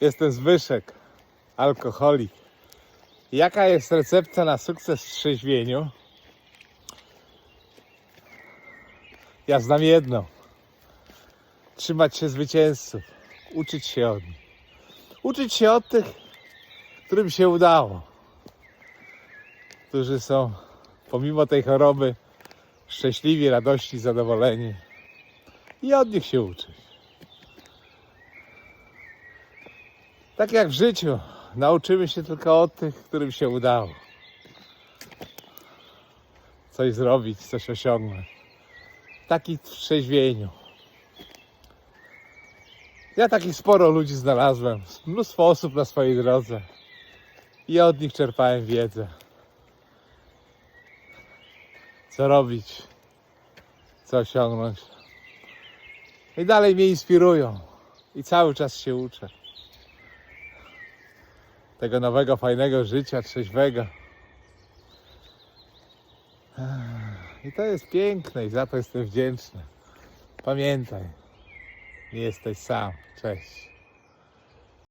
Jestem Zbyszek, alkoholik. Jaka jest recepta na sukces w trzeźwieniu? Ja znam jedną. Trzymać się zwycięzców. Uczyć się od nich. Uczyć się od tych, którym się udało. Którzy są pomimo tej choroby szczęśliwi, radości, zadowoleni. I od nich się uczyć. Tak jak w życiu, nauczymy się tylko od tych, którym się udało. Coś zrobić, coś osiągnąć. Taki w trzeźwieniu. Ja takich sporo ludzi znalazłem, mnóstwo osób na swojej drodze. I od nich czerpałem wiedzę. Co robić, co osiągnąć. I dalej mnie inspirują. I cały czas się uczę tego nowego, fajnego życia, trzeźwego. I to jest piękne i za to jestem wdzięczny. Pamiętaj, nie jesteś sam. Cześć.